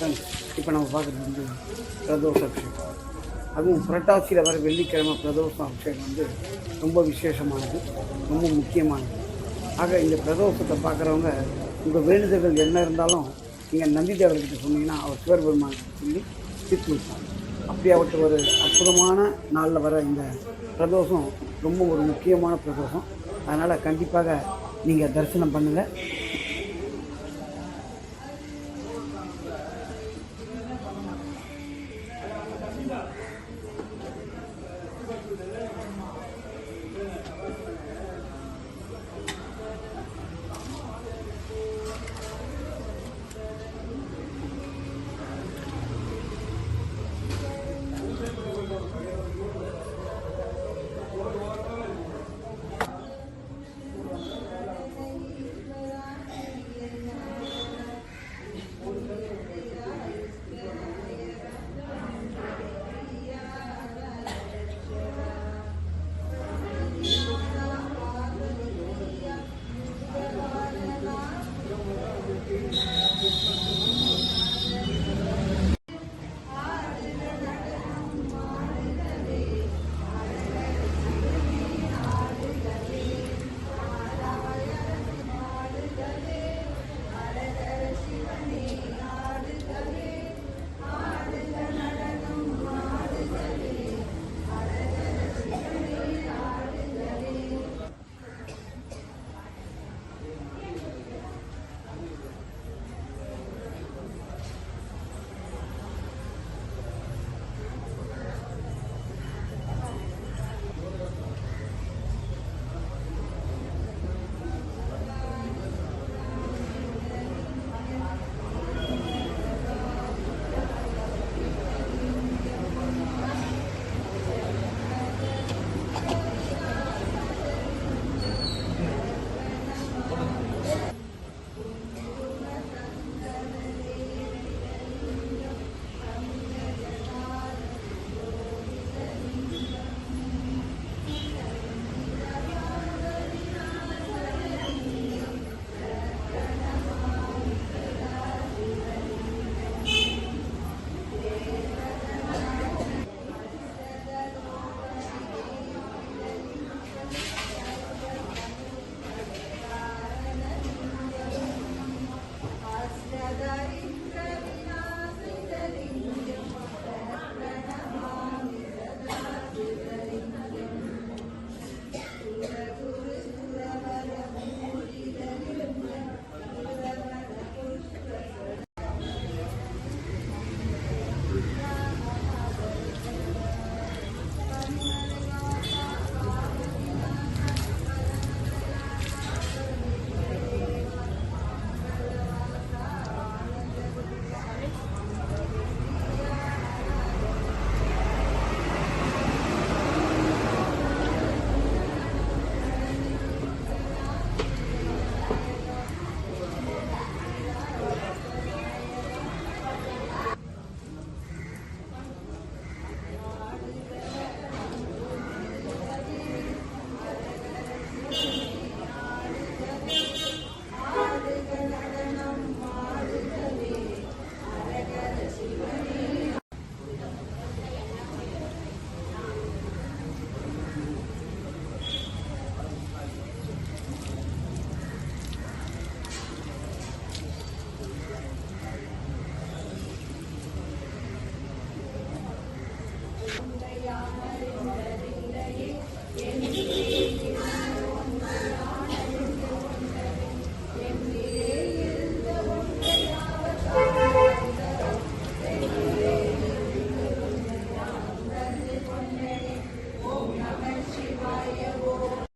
இப்போ நம்ம பார்க்குறது வந்து பிரதோஷ அபிஷேகம் அதுவும் புரட்டாசியில் வர வெள்ளிக்கிழமை பிரதோஷ அபிஷேகம் வந்து ரொம்ப விசேஷமானது ரொம்ப முக்கியமானது. ஆக இந்த பிரதோஷத்தை பார்க்குறவங்க உங்கள் வேண்டுதல்கள் என்ன இருந்தாலும் நீங்கள் நந்திதேவர்கிட்ட சொன்னீங்கன்னா அவர் சிவபெருமானுக்கு சொல்லி தீர்த்து அப்படி அப்படியாப்பட்ட ஒரு அற்புதமான நாளில் வர இந்த பிரதோஷம் ரொம்ப ஒரு முக்கியமான பிரதோஷம். அதனால் கண்டிப்பாக நீங்கள் தரிசனம் பண்ணுங்கள்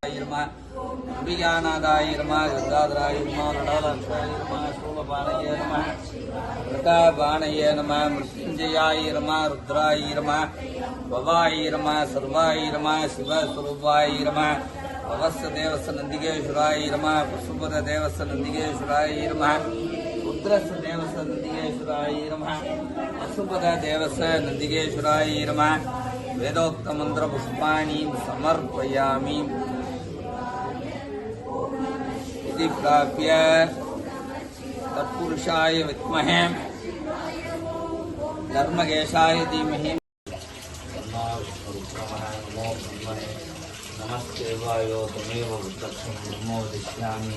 ஆயிருமா நம்பிகாநாதாயிருமா கங்காதராயிருமா கடாலாட்சாயிருமா சூலபானையேனமா பிரதாபானையேனமா மிருத்யுஞ்சயாயிருமா ருத்ராயிருமா பவாயிருமா சர்வாயிருமா சிவஸ்வரூபாயிருமா பவச தேவச நந்திகேஸ்வராயிருமா பசுபத தேவச நந்திகேஸ்வராயிருமா ருத்ரஸ் தேவச நந்திகேஸ்வராயிருமா பசுபத தேவச நந்திகேஸ்வராயிருமா வேதோக்த மந்திர புஷ்பாணி சமர்ப்பயாமி इति प्राप्य तत्पुरुषाय विद्महे धर्मकेशाय धीमहि। नमो नमस्ते वायो तमेव वृद्धक्षं ब्रह्मो वदिष्यामि।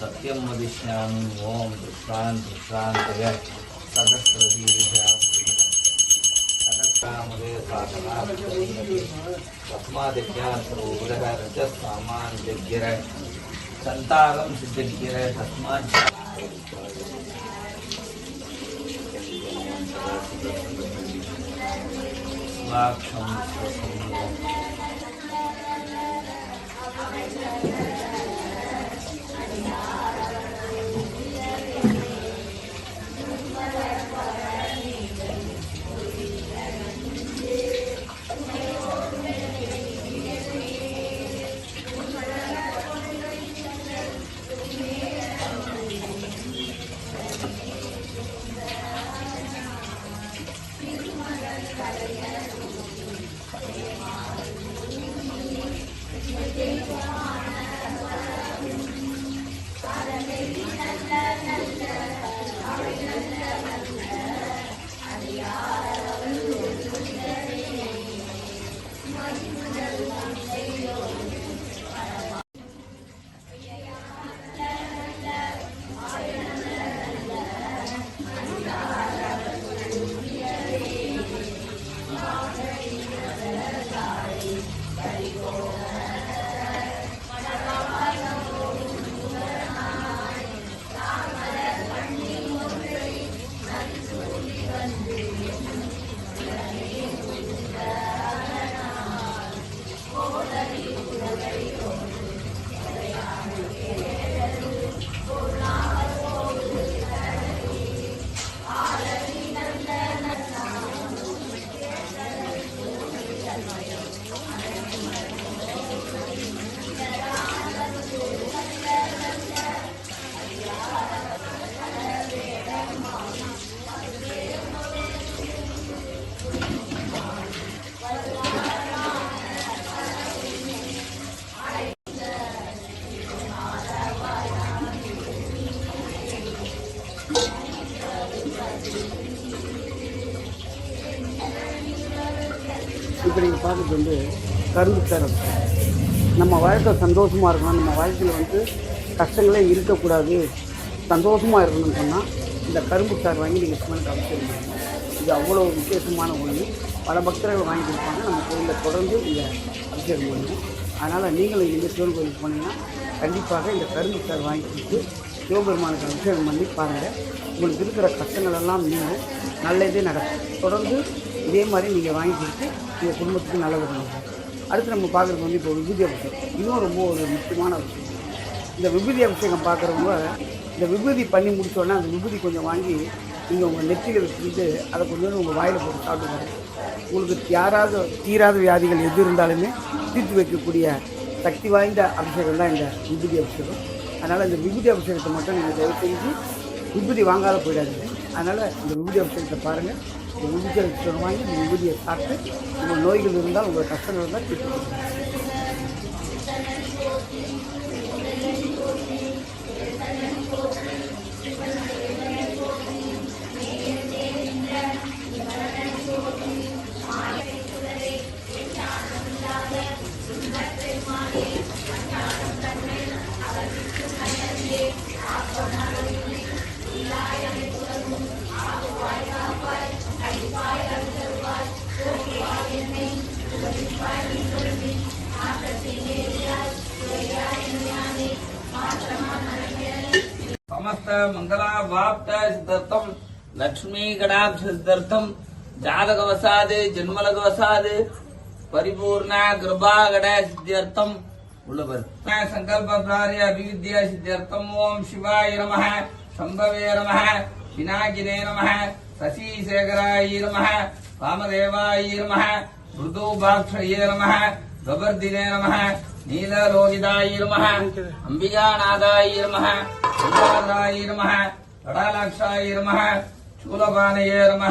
सत्यं वदिष्यामि ॐ दृष्टान् दृष्टान्तय। तस्मादित्यासरोवरः संतागम सिद्ध किया है तस्मात वाक्षम நீங்கள் வந்து கரும்பு சேரம் நம்ம வாழ்க்கை சந்தோஷமாக இருக்கணும். நம்ம வாழ்க்கையில் வந்து கஷ்டங்களே இருக்கக்கூடாது. சந்தோஷமாக இருக்கணும்னு சொன்னால் இந்த கரும்பு சார் வாங்கி நீங்கள் சிவனுக்கு அபிஷேகம் இது அவ்வளோ விசேஷமான ஒன்று பல பக்தர்கள் வாங்கி கொடுப்பாங்க. நம்ம கோயிலில் தொடர்ந்து இந்த அபிஷேகம் பண்ணுவோம் அதனால் நீங்களும் இங்கே சிவன் கோயிலுக்கு போனீங்கன்னா கண்டிப்பாக இந்த கரும்பு சார் வாங்கி கொடுத்து சிவபெருமானுக்கு அபிஷேகம் பண்ணி பாருங்கள் உங்களுக்கு இருக்கிற கஷ்டங்கள் எல்லாம் நீங்கள் நல்லதே நடக்கும். தொடர்ந்து இதே மாதிரி நீங்கள் வாங்கி கொடுத்து உங்கள் குடும்பத்துக்கு நல்லது பண்ணுங்க அடுத்து நம்ம பார்க்குறது வந்து இப்போ விபூதி அபிஷேகம். இதுவும் ரொம்ப ஒரு முக்கியமான விஷயம். இந்த விபூதி அபிஷேகம் பார்க்குறவங்க இந்த விபூதி பண்ணி முடிச்சோடனே அந்த விபூதி கொஞ்சம் வாங்கி நீங்கள் உங்கள் நெற்றியில் வச்சுக்கிட்டு அதை கொஞ்சம் உங்கள் வாயில் போட்டு சாப்பிடுவாங்க உங்களுக்கு யாராவது தீராத வியாதிகள் எது இருந்தாலுமே தீர்த்து வைக்கக்கூடிய சக்தி வாய்ந்த அபிஷேகம் தான் இந்த விபூதி அபிஷேகம். அதனால் இந்த விபூதி அபிஷேகத்தை மட்டும் நீங்கள் தயவு செஞ்சு விபூதி வாங்காத போயிடாதீங்க. அதனால் இந்த விபூதி அபிஷேகத்தை பாருங்கள் இந்த விபூதி அபிஷேகம் வாங்கி இந்த சாப்பிட்டு உங்கள் நோய்கள் இருந்தால் உங்கள் கஷ்டங்கள் இருந்தால் தீர்த்து மங்களாவாப்த சித்தர்த்தம் லக்ஷ்மி கடாட்ச சித்தர்த்தம் ஜாதகவசாது ஜென்மலகவசாது பரிபூர்ண கிருபாகட சித்தியர்த்தம் உள்ளவர். சங்கல்ப பிராரிய அபிவித்யா சித்தியர்த்தம் ஓம் சிவாய நம சம்பவே நம பினாகினே நம சசிசேகராய நம வாமதேவாய நம மృదూபாక్షయే నమ கபர்தினே நம நீலலோகிதாய நம அம்பிகாநாதாய நம சுந்தாராய நம கடாலாட்சாய நம சூலபானயே நம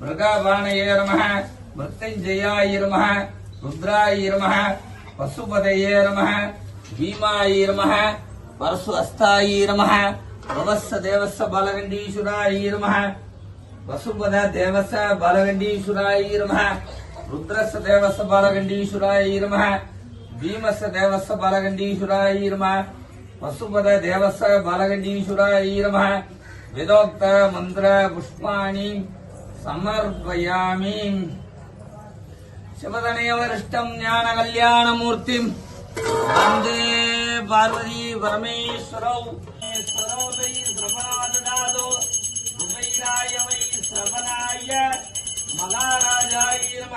மிருகபானயே நம மிருத்யுஞ்சயாய நம ருத்ராய நம பசுபதயே நம பீமாய நம பரசு அஸ்தாய நம பவஸ்ஸ தேவஸ்ஸ பாலகண்டீஸ்வராய நம வசுபத தேவச பாலகண்டீஸ்வராய நம ருத்ரச தேவச பாலகண்டீஸ்வராய நம பீமச தேவச பாலகண்டீஸ்வராய நம வசுபத தேவச பாலகண்டீஸ்வராய நம வேதோக்த மந்திர புஷ்பாணி சமர்ப்பயாமி. சிவதனயவரிஷ்டம் ஞான கல்யாணமூர்த்தி வந்தே பார்வதி பரமேஸ்வரோ. ஈஸ்வரோ வை சிரவணாததாதோ வை சிரவணாய. மகாராஜாய நம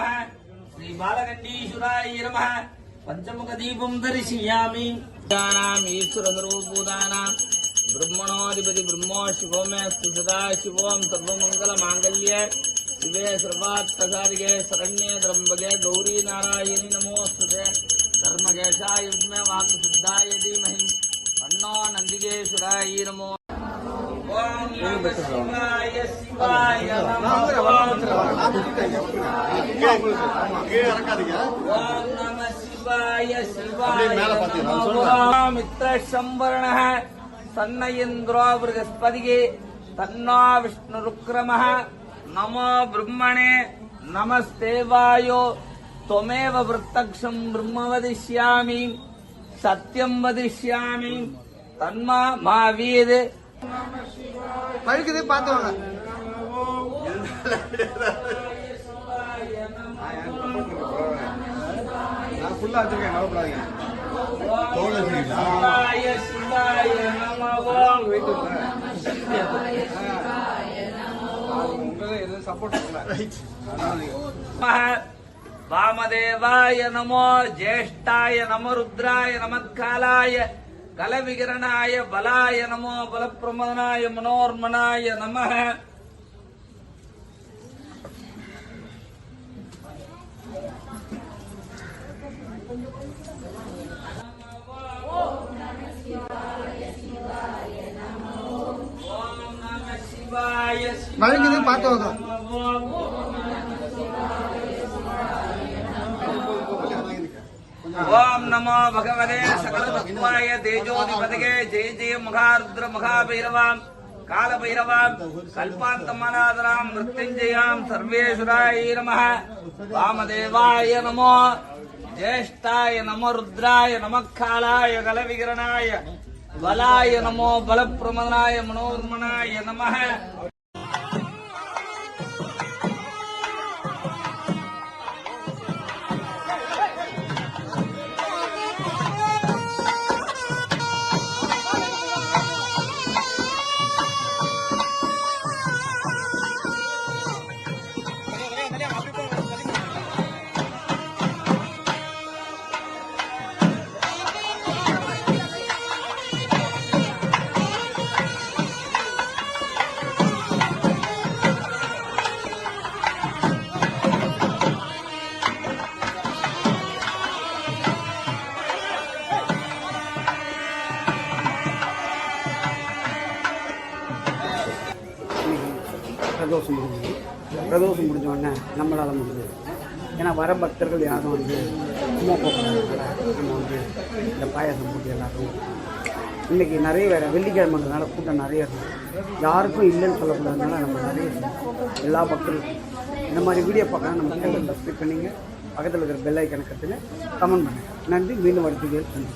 ஸ்ரீ பாலகண்டீஸ்வராய நம பஞ்சமுக தீபம் தரிசியாமி பூதானாம் ஈஸ்வர சர்வபூதானாம் ब्रह्मणोऽधिपति ब्रह्मो शिवो मे सदा शिवोऽं सर्वमङ्गलमाङ्गल्ये शिवे सर्वात्तसारिगे शरण्ये त्र्यम्बके गौरी नारायणि नमोऽस्तुते धर्मकेशाय विद्मे वाक्सिद्धाय धीमहि तन्नो नन्दिकेश्वराय नमो சம்பரண சன்ன இந்திரோ பிருகஸ்பதியே தன்னோ விஷ்ணுருக்ரம நமோ பிரம்மணே நமஸ்தேவாயோ त्वमेव प्रत्यक्षं ब्रह्म वदिष्यामि सत्यं वदिष्यामि तन्मा मा वीद பழுக்குது பார்த்து வாங்க நான் ஃபுல்லா வச்சிருக்கேன் கவலைப்படாதீங்க शिवाय शिवाय नमः உங்களை எதுவும் சப்போர்ட் பண்ணல वामदेवाय नमो ज्येष्ठाय नमो रुद्राय नमत्कालाय கலவிகரனாய பலாய நமோ பலப்பிரமதனாய மனோர்மனாய நம. மழைக்குது பார்த்து ஓம் நமோ பகவதே சகலதத்வாய தேஜோதிபதகே ஜெய ஜெய மகாருத்ர மகாபைரவாம் காலபைரவாம் கல்பாந்தமனாதராம் மிருத்யுஞ்சயாம் சர்வேஸ்வராய நம வாமதேவாய நமோ ஜேஷ்டாய நமோ ருத்ராய நமக்காலாய கலவிகரணாய பலாய நமோ பலப்பிரமனாய மனோர்மனாய நம பிரதோஷம் முடிஞ்சது. பிரதோஷம் முடிஞ்ச உடனே நம்மளால் முடிஞ்சது. ஏன்னா வர பக்தர்கள் யாரும் வந்து சும்மா போகிறதுனால நம்ம வந்து இந்த பாயாசம் போட்டு எல்லாரும் இன்றைக்கி நிறைய வேறு வெள்ளிக்கிழமைன்றதுனால கூட்டம் நிறைய இருக்கும். யாருக்கும் இல்லைன்னு சொல்லக்கூடாதுனால நம்ம நிறைய எல்லா பக்தர்களுக்கும் இந்த மாதிரி வீடியோ பார்க்கலாம் நம்ம சேனல் சப்ஸ்கிரைப் பண்ணிங்க. பக்கத்தில் இருக்கிற பெல் ஐக்கனை கற்றுங்க கமெண்ட் பண்ணுங்கள் நன்றி. மீண்டும் அடுத்த நன்றி